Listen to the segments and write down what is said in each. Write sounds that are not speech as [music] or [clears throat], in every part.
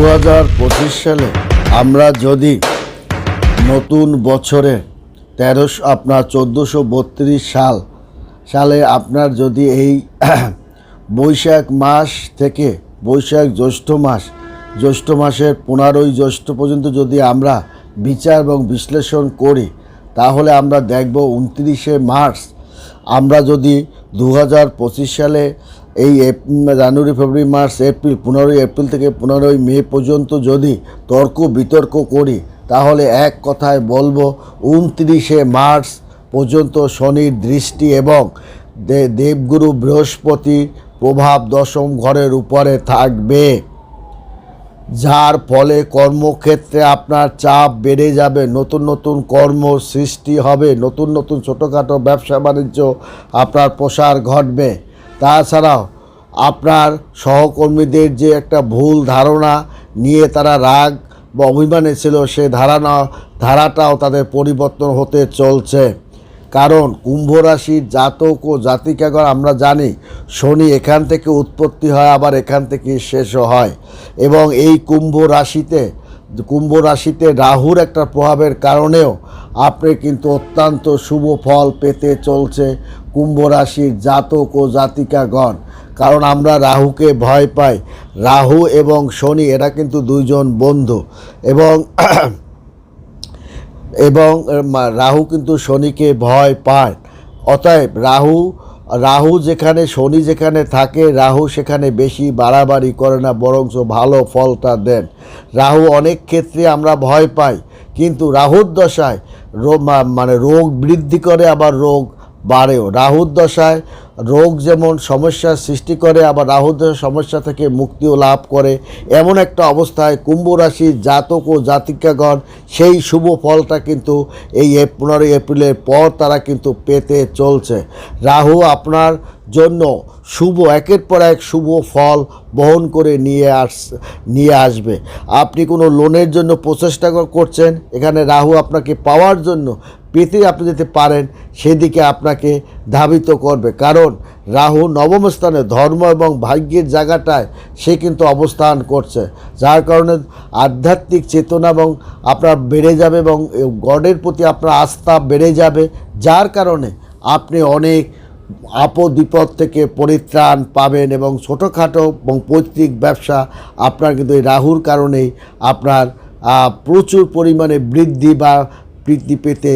পঁচিশ সালে আমরা যদি নতুন বছরে তেরোশো, আপনার চোদ্দোশো বত্রিশ সাল, সালে আপনার যদি এই [clears throat] বৈশাখ মাস থেকে বৈশাখ জ্যৈষ্ঠ মাস, জ্যৈষ্ঠ মাসের পনেরোই জ্যৈষ্ঠ পর্যন্ত যদি আমরা বিচার এবং বিশ্লেষণ করি, তাহলে আমরা দেখব উনত্রিশে মার্চ, আমরা যদি দু হাজার পঁচিশ সালে এই জানুয়ারি, ফেব্রুয়ারি, মার্চ, এপ্রিল, পনেরোই এপ্রিল থেকে পনেরোই মে পর্যন্ত যদি তর্ক বিতর্ক করি, তাহলে এক কথায় বলব, উনত্রিশে মার্চ পর্যন্ত শনির দৃষ্টি এবং দেবগুরু বৃহস্পতির প্রভাব দশম ঘরের উপরে থাকবে। যার ফলে কর্মক্ষেত্রে আপনার চাপ বেড়ে যাবে, নতুন নতুন কর্ম সৃষ্টি হবে, নতুন নতুন ছোটোখাটো ব্যবসা বাণিজ্য আপনার প্রসার ঘটবে। তাছাড়াও আপনার সহকর্মীদের যে একটা ভুল ধারণা নিয়ে তারা রাগ বা অভিমানে ছিল, সে ধারণা, ধারাটাও তাদের পরিবর্তন হতে চলছে। কারণ কুম্ভ রাশির জাতক ও জাতিকাগণ, আমরা জানি, শনি এখান থেকে উৎপত্তি হয়, আবার এখান থেকে শেষও হয়। এবং এই কুম্ভ রাশিতে কুম্ভ রাশিতে রাহুর একটা প্রভাবের কারণেও আপনি কিন্তু অত্যন্ত শুভ ফল পেতে চলছে কুম্ভ রাশির জাতক ও জাতিকাগণ। কারণ আমরা রাহুকে ভয় পাই। রাহু এবং শনি এরা কিন্তু দুইজন বন্ধু। এবং [clears throat] এবং রাহু কিন্তু শনিকে ভয় পায়। অতএব রাহু রাহু যেখানে, শনি যেখানে থাকে, রাহু সেখানে বেশি বাড়াবাড়ি করে না, বরঞ্চ ভালো ফলটা দেন। রাহু অনেক ক্ষেত্রে আমরা ভয় পাই, কিন্তু রাহুর দশায় মানে রোগ বৃদ্ধি করে, আবার রোগ বাড়েও। রাহুর দশায় রোগ যেমন সমস্যার সৃষ্টি করে, আবার রাহুর দশার সমস্যা থেকে মুক্তিও লাভ করে। এমন একটা অবস্থায় কুম্ভ রাশির জাতক ও জাতিকাগণ সেই শুভ ফলটা কিন্তু এই পনেরোই এপ্রিলের পর তারা কিন্তু পেতে চলছে। রাহু আপনার জন্য শুভ, একের পর এক শুভ ফল বহন করে নিয়ে আস, নিয়ে আসবে। আপনি কোনো লোনের জন্য প্রচেষ্টা করছেন? এখানে রাহু আপনাকে পাওয়ার জন্য পেতে আপনি যেতে পারেন, সেদিকে আপনাকে ধাবিত করবে। কারণ রাহু নবম স্থানে ধর্ম এবং ভাগ্যের জায়গাটায় সে কিন্তু অবস্থান করছে। যার কারণে আধ্যাত্মিক চেতনা এবং আপনার বেড়ে যাবে এবং গডের প্রতি আপনার আস্থা বেড়ে যাবে। যার কারণে আপনি অনেক আপদ বিপদ থেকে পরিত্রাণ পাবেন এবং ছোটোখাটো এবং পৈতৃক ব্যবসা আপনার কিন্তু এই রাহুর কারণেই আপনার প্রচুর পরিমাণে বৃদ্ধি বা বৃদ্ধি পেতে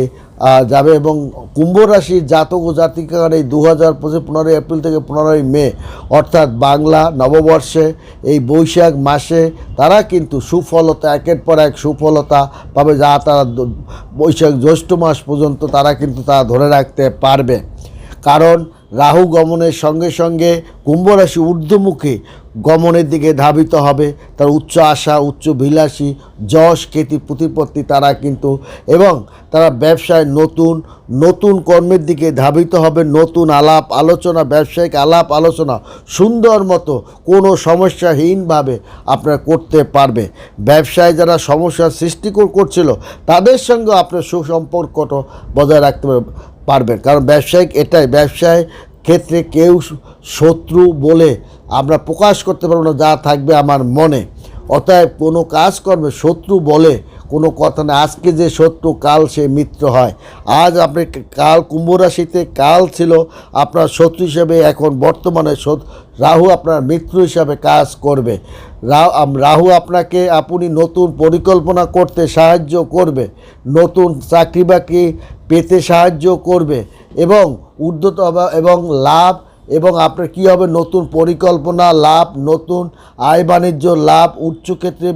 যাবে এবং কুম্ভ রাশির জাতক ও জাতিকার এই দু হাজার পঁচিশ পনেরোই এপ্রিল থেকে পনেরোই মে, অর্থাৎ বাংলা নববর্ষে, এই বৈশাখ মাসে তারা কিন্তু সুফলতা, একের পর এক সুফলতা পাবে, যা তারা বৈশাখ জ্যৈষ্ঠ মাস পর্যন্ত তারা কিন্তু তারা ধরে রাখতে পারবে। কারণ রাহু গমনের সঙ্গে সঙ্গে কুম্ভরাশি ঊর্ধ্বমুখে গমনের দিকে ধাবিত হবে। তার উচ্চ আশা, উচ্চ বিলাসী, যশ খ্যাতি প্রতিপত্তি তারা কিন্তু এবং তারা ব্যবসায় নতুন নতুন কর্মের দিকে ধাবিত হবে। নতুন আলাপ আলোচনা, ব্যবসায়িক আলাপ আলোচনা সুন্দর মতো কোনো সমস্যাহীনভাবে আপনারা করতে পারবে। ব্যবসায় যারা সমস্যার সৃষ্টি কর- করছিল, তাদের সঙ্গে আপনার সুসম্পর্কটা বজায় রাখতে পারবে- পারবেন। কারণ ব্যবসায়িক এটাই, ব্যবসায় ক্ষেত্রে কেউ শত্রু বলে আমরা প্রকাশ করতে পারব না, যা থাকবে আমার মনে। অতএব কোনো কাজকর্মে শত্রু বলে কোনো কথা না। আজকে যে শত্রু কাল সে মিত্র হয়। আজ আপনি কাল কুম্ভ রাশিতে, কাল ছিল আপনার শত্রু হিসেবে, এখন বর্তমানে রাহু আপনার মিত্র হিসাবে কাজ করবে। রাহু আপনাকে আপনি নতুন পরিকল্পনা করতে সাহায্য করবে। নতুন চাকরি বাকরি পেতে সাহায্য করবে এবং হবে এবং লাভ এবং আপনার কী হবে? নতুন পরিকল্পনা, লাভ, নতুন আয় বাণিজ্য, লাভ উচ্চক্ষেত্রে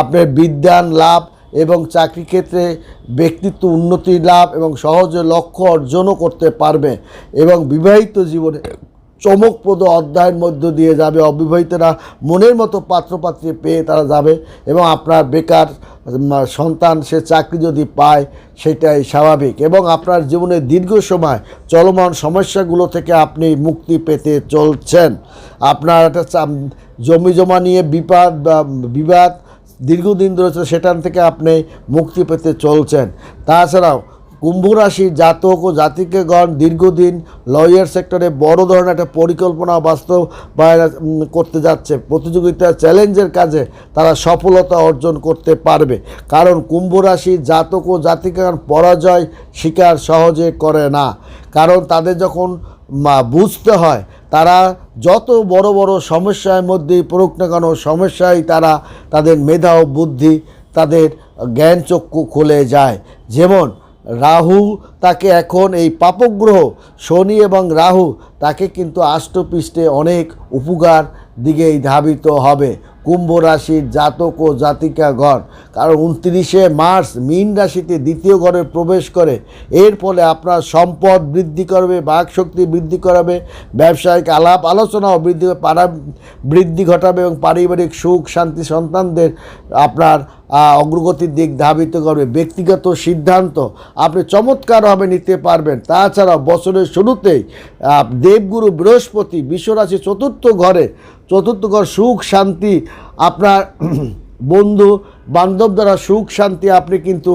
আপনার বিদ্যান লাভ এবং চাকরি ক্ষেত্রে ব্যক্তিত্ব, উন্নতি, লাভ এবং সহজে লক্ষ্য অর্জনও করতে পারবে এবং বিবাহিত জীবনে চমকপ্রদ অধ্যায়ের মধ্য দিয়ে যাবে। অবিবাহিতরা মনের মতো পাত্রপাত্রী পেয়ে তারা যাবে এবং আপনার বেকার সন্তান সে চাকরি যদি পায়, সেটাই স্বাভাবিক এবং আপনার জীবনে দীর্ঘ সময় চলমান সমস্যাগুলো থেকে আপনি মুক্তি পেতে চলছেন। আপনার একটা জমি জমা নিয়ে বিবাদ বা, বিবাদ দীর্ঘদিন ধরে সেখান থেকে আপনি মুক্তি পেতে চলছেন। তাছাড়াও কুম্ভ রাশির জাতক ও জাতিকেগণ দীর্ঘদিন লয়ার সেক্টরে বড় ধরনের একটা পরিকল্পনা বাস্তবায়ন করতে যাচ্ছে। প্রতিযোগিতা চ্যালেঞ্জের কাজে তারা সফলতা অর্জন করতে পারবে। কারণ কুম্ভ রাশির জাতক ও জাতিকাগণ পরাজয় স্বীকার সহজে করে না। কারণ তাদের যখন বুঝতে হয়, তারা যত বড় বড় সমস্যার মধ্যে পড়ুক না কেন সমস্যায় তারা তাদের মেধা ও বুদ্ধি, তাদের জ্ঞান চক্ষু খুলে যায়। যেমন রাহু তাকে এখন এই পাপগ্রহ, শনি এবং রাহু তাকে কিন্তু আষ্টপৃষ্ঠে অনেক উপকার দিকেই ধাবিত হবে। কুম্ভ রাশির জাতক ও জাতিকা জাতিকাগণ কারণ উনত্রিশে মার্চ মীন রাশিতে দ্বিতীয় ঘরে প্রবেশ করে। এর ফলে আপনার সম্পদ বৃদ্ধি করবে, বাকশক্তি বৃদ্ধি করাবে, ব্যবসায়িক আলাপ আলোচনাও বৃদ্ধি পারা বৃদ্ধি ঘটাবে এবং পারিবারিক সুখ, শান্তি, সন্তানদের আপনার অগ্রগতির দিক ধাবিত করবে। ব্যক্তিগত সিদ্ধান্ত আপনি চমৎকারভাবে নিতে পারবেন। তাছাড়া বছরের শুরুতেই দেবগুরু বৃহস্পতি বিশ্বরাশি চতুর্থ ঘরে, চতুর্থ ঘর সুখ শান্তি, আপনার [clears throat] বন্ধু বান্ধব দ্বারা সুখ শান্তি আপনি কিন্তু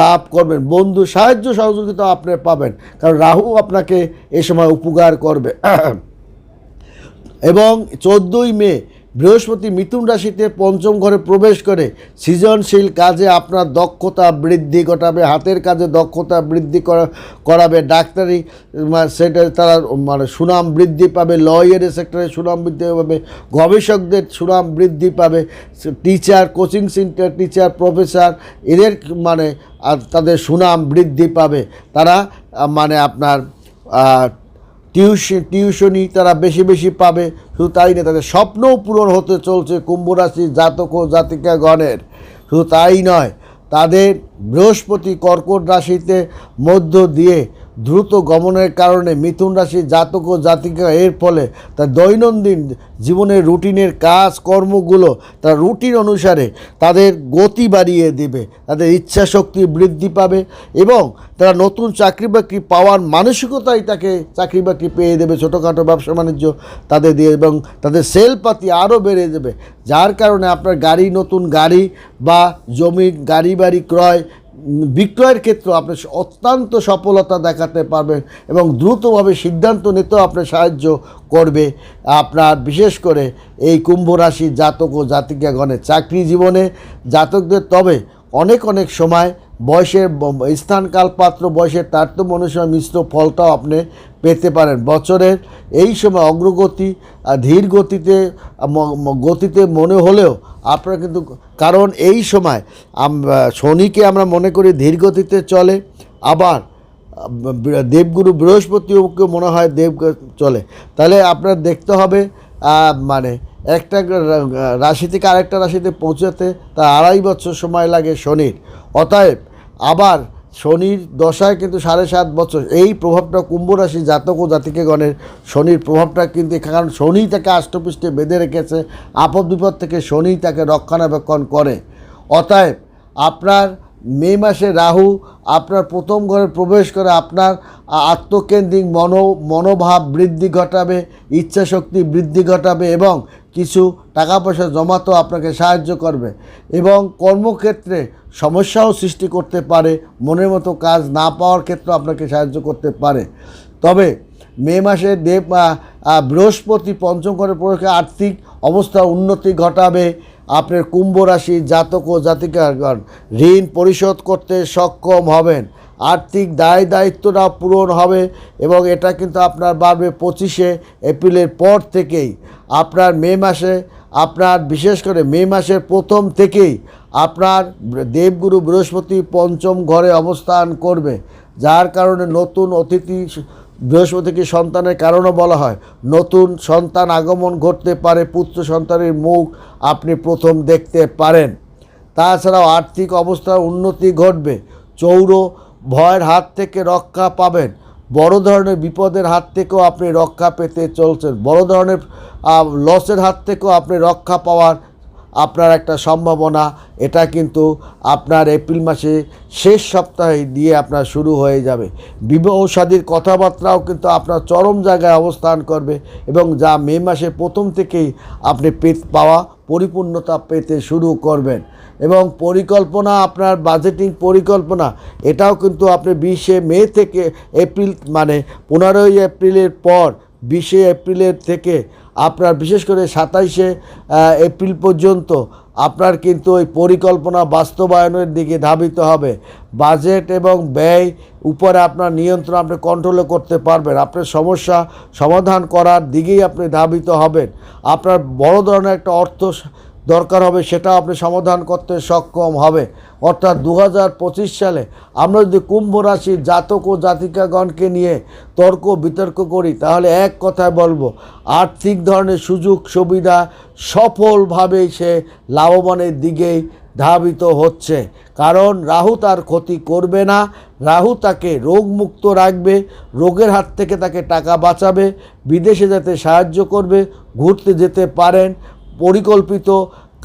লাভ করবেন। বন্ধু সাহায্য সহযোগিতা আপনি পাবেন। কারণ রাহু আপনাকে এ সময় উপকার করবে। [clears throat] এবং চোদ্দোই মে বৃহস্পতি মিথুন রাশিতে পঞ্চম ঘরে প্রবেশ করে সৃজনশীল কাজে আপনার দক্ষতা বৃদ্ধি ঘটাবে, হাতের কাজে দক্ষতা বৃদ্ধি করা- করাবে, ডাক্তারি সেটা তারা মানে সুনাম বৃদ্ধি পাবে লয়ারি সেক্টরে সুনাম বৃদ্ধি পাবে, গবেষকদের সুনাম বৃদ্ধি পাবে teacher coaching centre teacher professor এদের মানে তাদের সুনাম বৃদ্ধি পাবে। তারা মানে আপনার টিউশন টিউশনই তারা বেশি বেশি পাবে। শুধু তাই নয়, তাদের স্বপ্নও পূরণ হতে চলছে কুম্ভরাশি জাতক ও জাতিকাগণের। শুধু তাই নয়, তাদের বৃহস্পতি কর্কট রাশিতে মধ্য দিয়ে দ্রুত গমনের কারণে মিথুন রাশির জাতক ও জাতিকা এর ফলে তার দৈনন্দিন জীবনের রুটিনের কাজ কর্মগুলো তার রুটিন অনুসারে তাদের গতি বাড়িয়ে দেবে, তাদের ইচ্ছা শক্তি বৃদ্ধি পাবে এবং তারা নতুন চাকরি বাকরি পাওয়ার মানসিকতাই তাকে চাকরি বাকরি পেয়ে দেবে, ছোটোখাটো ব্যবসা বাণিজ্য তাদের দিয়ে এবং তাদের সেলপাতি আরও বেড়ে দেবে। যার কারণে আপনার গাড়ি, নতুন গাড়ি বা জমি গাড়ি বাড়ি ক্রয় বিক্রয়ের ক্ষেত্রে আপনি অত্যন্ত সফলতা দেখাতে পারবেন এবং দ্রুতভাবে সিদ্ধান্ত নিতেও আপনার সাহায্য করবে। আপনার বিশেষ করে এই কুম্ভ রাশি জাতক ও জাতিকাগণের চাকরি জীবনে। জাতকদের তবে অনেক অনেক সময় বয়সের স্থানকাল পাত্র বয়সের তারতম্য অনুসারে মিশ্র ফলটাও আপনি পেতে পারেন। বছরের এই সময় অগ্রগতি ধীর গতিতে গতিতে মনে হলেও আপনারা কিন্তু কারণ এই সময় শনিকে আমরা মনে করি ধীর গতিতে চলে, আবার দেবগুরু বৃহস্পতিকে মনে হয় দেব চলে। তাহলে আপনার দেখতে হবে মানে একটা রাশি থেকে আরেকটা রাশিতে পৌঁছাতে তার আড়াই বছর সময় লাগে শনির। অতএব আবার শনির দশায় কিন্তু সাড়ে সাত বছর। এই প্রভাবটা কুম্ভ রাশি জাতক ও জাতিকেগণের শনির প্রভাবটা কিন্তু কারণ শনি তাকে আষ্টপৃষ্টে বেঁধে রেখেছে, আপদ বিপদ থেকে শনি তাকে রক্ষণাবেক্ষণ করে। অতএব আপনার মে মাসে রাহু আপনার প্রথম ঘরে প্রবেশ করে আপনার আত্মকেন্দ্রিক মনো মনোভাব বৃদ্ধি ঘটাবে, ইচ্ছাশক্তি বৃদ্ধি ঘটাবে এবং কিছু টাকা পয়সা জমাতেও আপনাকে সাহায্য করবে এবং কর্মক্ষেত্রে সমস্যাও সৃষ্টি করতে পারে, মনের মতো কাজ না পাওয়ার ক্ষেত্রে আপনাকে সাহায্য করতে পারে। তবে মে মাসে দেব বৃহস্পতি পঞ্চম ঘরে প্রবেশ আর্থিক অবস্থা উন্নতি ঘটাবে আপনার কুম্ভ রাশি জাতক ও জাতিকাগণ ঋণ পরিশোধ করতে সক্ষম হবেন। আর্থিক দায় দায়িত্বটা পূরণ হবে এবং এটা কিন্তু আপনার বাড়বে পঁচিশে এপ্রিলের পর থেকেই। আপনার মে মাসে, আপনার বিশেষ করে মে মাসের প্রথম থেকেই আপনার দেবগুরু বৃহস্পতি পঞ্চম ঘরে অবস্থান করবে। যার কারণে নতুন অতিথি বৃহস্পতিকে সন্তানের কারণও বলা হয়। নতুন সন্তান আগমন ঘটতে পারে, পুত্র সন্তানের মুখ আপনি প্রথম দেখতে পারেন। তাছাড়াও আর্থিক অবস্থার উন্নতি ঘটবে। চৌর ভয়ের হাত থেকে রক্ষা পাবেন। বড় ধরনের বিপদের হাত থেকেও আপনি রক্ষা পেতে চলছেন। বড় ধরনের লসের হাত থেকেও আপনি রক্ষা পাওয়ার আপনার একটা সম্ভাবনা, এটা কিন্তু আপনার এপ্রিল মাসে শেষ সপ্তাহে দিয়ে আপনার শুরু হয়ে যাবে। বিবাহ শাদীর কথাবার্তাও কিন্তু আপনার চরম জায়গায় অবস্থান করবে এবং যা মে মাসের প্রথম থেকেই আপনি পেত পাওয়া, পরিপূর্ণতা পেতে শুরু করবেন। এবং পরিকল্পনা, আপনার বাজেটিং পরিকল্পনা, এটাও কিন্তু আপনি বিশে মে থেকে এপ্রিল মানে পনেরোই এপ্রিলের পর, বিশে এপ্রিলের থেকে আপনার বিশেষ করে সাতাইশে এপ্রিল পর্যন্ত আপনার কিন্তু ওই পরিকল্পনা বাস্তবায়নের দিকে ধাবিত হবে। বাজেট এবং ব্যয় উপরে আপনার নিয়ন্ত্রণ আপনি কন্ট্রোলে করতে পারবেন। আপনার সমস্যা সমাধান করার দিকেই আপনি ধাবিত হবেন। আপনার বড় ধরনের একটা অর্থ দরকার হবে সেটা আপনি সমাধান করতে সক্ষম হবে। অর্থাৎ দু হাজার পঁচিশ সালে আমরা যদি কুম্ভ রাশির জাতক ও জাতিকাগণকে নিয়ে তর্ক বিতর্ক করি, তাহলে এক কথায় বলব, আর্থিক ধরনের সুযোগ সুবিধা সফলভাবে সে লাভবানের দিকেই ধাবিত হচ্ছে। কারণ রাহু তার ক্ষতি করবে না, রাহু তাকে রোগমুক্ত রাখবে, রোগের হাত থেকে তাকে টাকা বাঁচাবে, বিদেশে যেতে সাহায্য করবে, ঘুরতে যেতে পারেন, পরিকল্পিত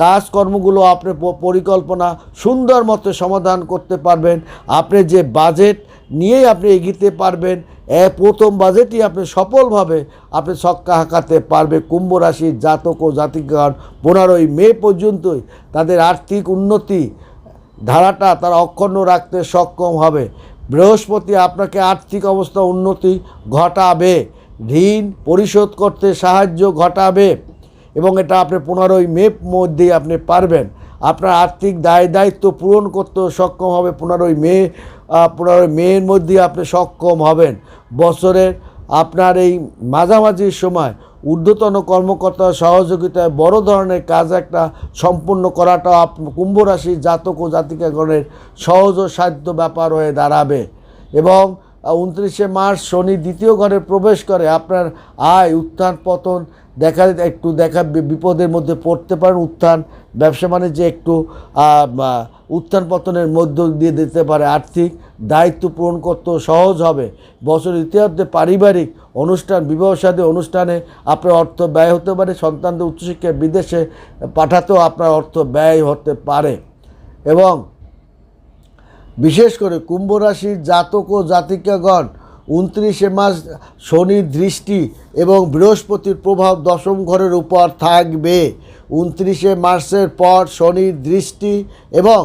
কাজকর্মগুলো আপনি পরিকল্পনা সুন্দর মতো সমাধান করতে পারবেন। আপনি যে বাজেট নিয়েই আপনি এগিয়ে পারবেন, এ প্রথম বাজেটই আপনি সফলভাবে আপনি ছক্কা হাঁকাতে পারবে কুম্ভ রাশির জাতক ও জাতিকার। পনেরোই মে পর্যন্তই তাদের আর্থিক উন্নতি ধারাটা তারা অক্ষুণ্ণ রাখতে সক্ষম হবে। বৃহস্পতি আপনাকে আর্থিক অবস্থা উন্নতি ঘটাবে। ঋণ পরিশোধ করতে সাহায্য ঘটাবে। এবং এটা আপনি পনেরোই মে মধ্যেই আপনি পারবেন। আপনার আর্থিক দায় দায়িত্ব পূরণ করতেও সক্ষম হবে পনেরোই মে পনেরোই মেয়ের মধ্যেই আপনি সক্ষম হবেন। বছরের আপনার এই মাঝামাঝি সময় ঊর্ধ্বতন কর্মকর্তার সহযোগিতায় বড় ধরনের কাজ একটা সম্পূর্ণ করাটা আপ রাশির জাতক ও জাতিকাগণের সহজ ও সাধ্য ব্যাপার হয়ে দাঁড়াবে। এবং উনত্রিশে মার্চ শনি দ্বিতীয় ঘরে প্রবেশ করে। আপনার আয়, উত্থান, পতন দেখা, একটু দেখা বিপদের মধ্যে পড়তে পারেন। উত্থান, ব্যবসা বাণিজ্যে একটু উত্থান, পতনের মধ্য দিয়ে দিতে পারে। আর্থিক দায়িত্ব পূরণ করতেও সহজ হবে। বছর ইতিহাসে পারিবারিক অনুষ্ঠান, বিবাহ সাদী অনুষ্ঠানে আপনার অর্থ ব্যয় হতে পারে। সন্তানদের উচ্চশিক্ষায় বিদেশে পাঠাতেও আপনার অর্থ ব্যয় হতে পারে। এবং বিশেষ করে কুম্ভ রাশির জাতক ও জাতিকাগণ, উনত্রিশে মাস শনির দৃষ্টি এবং বৃহস্পতির প্রভাব দশম ঘরের উপর থাকবে। উনত্রিশে মার্চের পর শনির দৃষ্টি এবং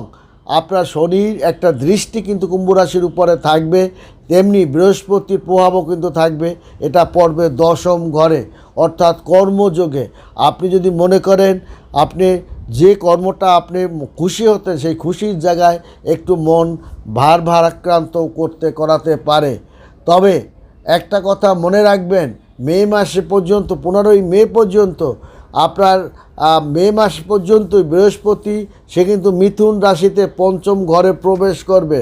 আপনার শনির একটা দৃষ্টি কিন্তু কুম্ভ রাশির উপরে থাকবে, তেমনি বৃহস্পতির প্রভাবও কিন্তু থাকবে, এটা পড়বে দশম ঘরে। অর্থাৎ কর্মযোগে। আপনি যদি মনে করেন, আপনি যে কর্মটা আপনি খুশি হতেন সেই খুশির জায়গায় একটু মন ভার ভারাক্রান্ত করতে, করাতে পারে। তবে একটা কথা মনে রাখবেন, মে মাসে পর্যন্ত, পনেরোই মে পর্যন্ত আপনার মে মাস পর্যন্ত বৃহস্পতি, সে কিন্তু মিথুন রাশিতে পঞ্চম ঘরে প্রবেশ করবে।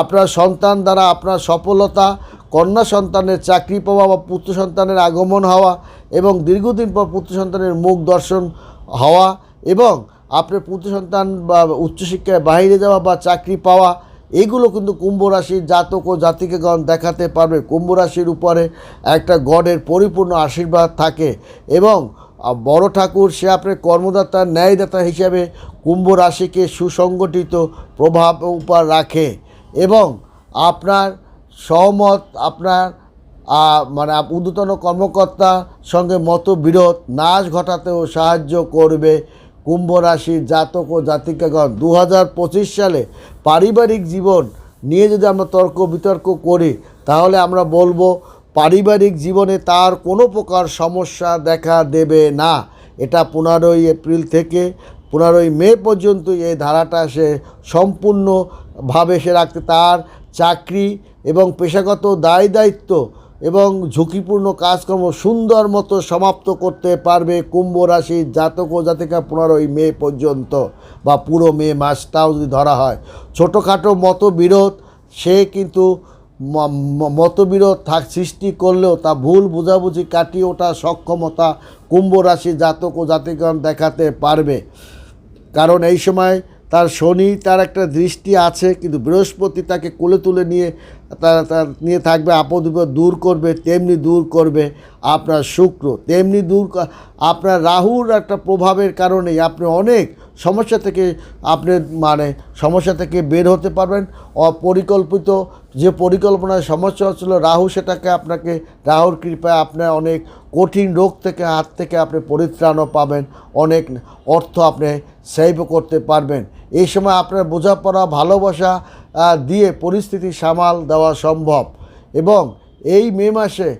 আপনার সন্তান দ্বারা আপনার সফলতা, কন্যা সন্তানের চাকরি পাওয়া বা পুত্র সন্তানের আগমন হওয়া এবং দীর্ঘদিন পর পুত্র সন্তানের মুখ দর্শন হওয়া এবং আপনার পুত্র সন্তান বা উচ্চশিক্ষায় বাইরে যাওয়া বা চাকরি পাওয়া, এগুলো কিন্তু কুম্ভ রাশির জাতক ও জাতিকেগণ দেখাতে পারবে। কুম্ভ রাশির উপরে একটা গডের পরিপূর্ণ আশীর্বাদ থাকে এবং বড় ঠাকুর, সে আপনার কর্মদাতা, ন্যায়দাতা হিসাবে কুম্ভ রাশিকে সুসংগঠিত প্রভাব উপর রাখে এবং আপনার সহমত, আপনার মানে ঊর্ধ্বতন কর্মকর্তার সঙ্গে মতবিরোধ, নাশ ঘটাতেও সাহায্য করবে কুম্ভ রাশির জাতক ও জাতিকাগণ দু হাজার পঁচিশ সালে পারিবারিক জীবন নিয়ে যদি আমরা তর্ক বিতর্ক করি, তাহলে আমরা বলব পারিবারিক জীবনে তার কোনো প্রকার সমস্যা দেখা দেবে না। এটা পনেরোই এপ্রিল থেকে পনেরোই মে পর্যন্ত এই ধারাটা সে সম্পূর্ণভাবে সে রাখতে, তার চাকরি এবং পেশাগত দায় দায়িত্ব এবং ঝুঁকিপূর্ণ কাজকর্ম সুন্দর মতো সমাপ্ত করতে পারবে কুম্ভ রাশির জাতক ও জাতিকা পনেরোই মে পর্যন্ত বা পুরো মে মাসটাও যদি ধরা হয়। ছোটোখাটো মতবিরোধ, সে কিন্তু মতবিরোধ থাক, সৃষ্টি করলেও তা ভুল বোঝাবুঝি কাটিয়ে ওঠার সক্ষমতা কুম্ভ রাশি জাতক ও জাতিগণ দেখাতে পারবে। কারণ এই সময় তার শনি, তার একটা দৃষ্টি আছে, কিন্তু বৃহস্পতি তাকে কোলে তুলে নিয়ে তারা তার নিয়ে থাকবে, আপদ দূর করবে, তেমনি দূর করবে আপনার শুক্র। তেমনি দূর আপনার রাহুর একটা প্রভাবের কারণে আপনি অনেক সমস্যা থেকে আপনি মানে সমস্যা থেকে বের হতে পারবেন। অপরিকল্পিত যে পরিকল্পনায় সমস্যা হচ্ছিল, রাহু সেটাকে আপনাকে, রাহুর কৃপায় আপনার অনেক কঠিন রোগ থেকে, হাত থেকে আপনি পরিত্রাণও পাবেন। অনেক অর্থ আপনি সেভ করতে পারবেন। এই সময় আপনার বোঝাপড়া, ভালোবাসা দিয়ে পরিস্থিতি সামাল দেওয়া সম্ভব। এবং এই মে মাসে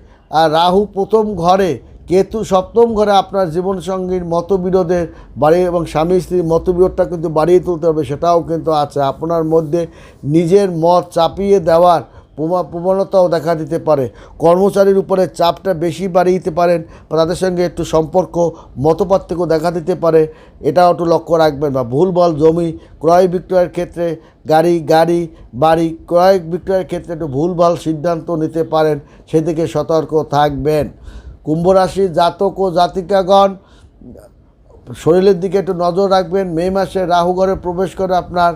রাহু প্রথম ঘরে, কেতু সপ্তম ঘরে আপনার জীবনসঙ্গীর মতবিরোধের বাড়ি এবং স্বামী স্ত্রীর মতবিরোধটা কিন্তু বাড়িয়ে তুলতে হবে, সেটাও কিন্তু আছে। আপনার মধ্যে নিজের মত চাপিয়ে দেওয়ার প্রবণতাও দেখা দিতে পারে। কর্মচারীর উপরে চাপটা বেশি বাড়িয়ে দিতে পারেন বা তাদের সঙ্গে একটু সম্পর্ক, মতপার্থক্য দেখা দিতে পারে। এটাও একটু লক্ষ্য রাখবেন বা ভুলবল জমি, ক্রয় বিক্রয়ের ক্ষেত্রে গাড়ি গাড়ি, বাড়ি, ক্রয় বিক্রয়ের ক্ষেত্রে একটু ভুলভাল সিদ্ধান্ত নিতে পারেন, সেদিকে সতর্ক থাকবেন। কুম্ভ রাশির জাতক ও জাতিকাগণ, শরীরের দিকে একটু নজর রাখবেন। মে মাসে রাহু ঘরে প্রবেশ করে আপনার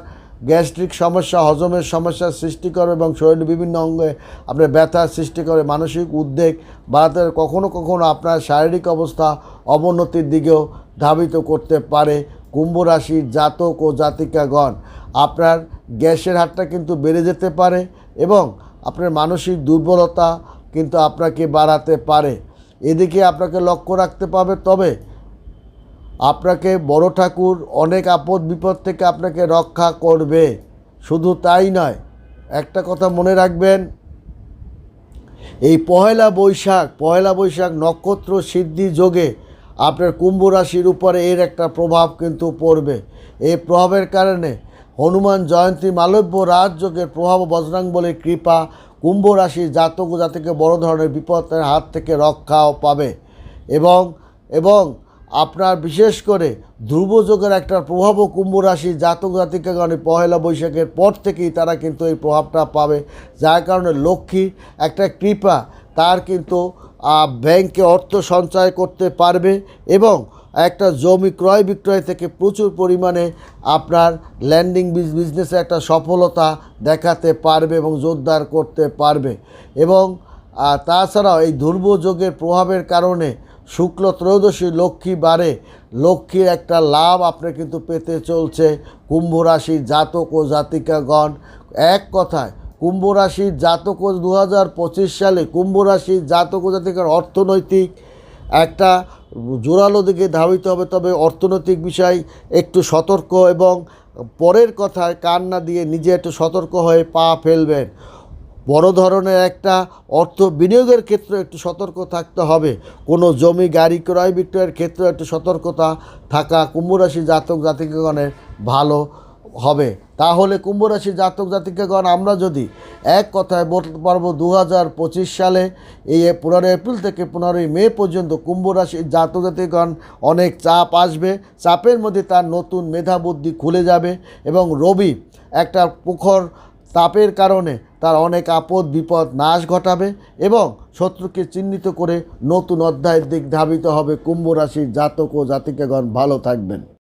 গ্যাস্ট্রিক সমস্যা, হজমের সমস্যা সৃষ্টি করে এবং শরীরের বিভিন্ন অঙ্গে আপনার ব্যথার সৃষ্টি করে, মানসিক উদ্বেগ বাড়াতে কখনো কখনো আপনার শারীরিক অবস্থা অবনতির দিকেও ধাবিত করতে পারে কুম্ভ রাশির জাতক ও জাতিকাগণ। আপনার গ্যাসের হারটা কিন্তু বেড়ে যেতে পারে এবং আপনার মানসিক দুর্বলতা কিন্তু আপনাকে বাড়াতে পারে। এদিকে আপনাকে লক্ষ্য রাখতে পাবে, তবে আপনাকে বড় ঠাকুর অনেক আপদ বিপদ থেকে আপনাকে রক্ষা করবে। শুধু তাই নয়, একটা কথা মনে রাখবেন, এই পহেলা বৈশাখ পহেলা বৈশাখ নক্ষত্র সিদ্ধি যোগে আপনার কুম্ভ রাশির উপরে এর একটা প্রভাব কিন্তু পড়বে। এই প্রভাবের কারণে হনুমান জয়ন্তী মালব্য রাজযোগের প্রভাব ও বজরাং বলে কৃপা কুম্ভ রাশির জাতক জাতিকে বড় ধরনের বিপদের হাত থেকে রক্ষাও পাবে। এবং এবং আপনার বিশেষ করে ধ্রুবযোগের একটা প্রভাবও কুম্ভ রাশি জাতক জাতিকাগণে পহেলা বৈশাখের পর থেকেই তারা কিন্তু এই প্রভাবটা পাবে, যার কারণে লক্ষ্মী একটা কৃপা তার কিন্তু ব্যাংকে অর্থ সঞ্চয় করতে পারবে এবং একটা জমি ক্রয় বিক্রয় থেকে প্রচুর পরিমাণে আপনার ল্যান্ডিং বিজনেসে একটা সফলতা দেখাতে পারবে এবং জোরদার করতে পারবে এবং তাছাড়াও এই দুর্বযোগের প্রভাবের কারণে শুক্ল ত্রয়োদশী লক্ষ্মী বারে। লক্ষ্মীর একটা লাভ আপনি কিন্তু পেতে চলছে কুম্ভ রাশির জাতক ও জাতিকাগণ। এক কথায়, কুম্ভ রাশির জাতক ও দু হাজার পঁচিশ সালে কুম্ভ রাশির জাতক ও জাতিকার অর্থনৈতিক একটা জোরালো দিকে ধাবিত হবে। তবে অর্থনৈতিক বিষয় একটু সতর্ক এবং পরের কথায় কান না দিয়ে নিজে একটু সতর্ক হয়ে পা ফেলবেন। বড় ধরনের একটা অর্থ বিনিয়োগের ক্ষেত্রে একটু সতর্ক থাকতে হবে। কোনো জমি, গাড়ি ক্রয় বিক্রয়ের ক্ষেত্রে একটু সতর্কতা থাকা কুম্ভরাশি জাতক জাতিকাগণের ভালো হবে। তাহলে কুম্ভরাশি জাতক জাতিকাগণ, আমরা যদি এক কথায় বলতে পারব দু হাজার পঁচিশ সালে এই পনেরোই এপ্রিল থেকে পনেরোই মে পর্যন্ত কুম্ভরাশির জাতক জাতিগণ অনেক চাপ আসবে। চাপের মধ্যে তার নতুন মেধা বুদ্ধি খুলে যাবে এবং রবি একটা প্রখর তাপের কারণে তার অনেক আপদ, বিপদ, নাশ ঘটাবে এবং শত্রুকে চিহ্নিত করে নতুন অধ্যায়ের দিক ধাবিত হবে। কুম্ভ রাশির জাতক ও জাতিকাগণ ভালো থাকবেন।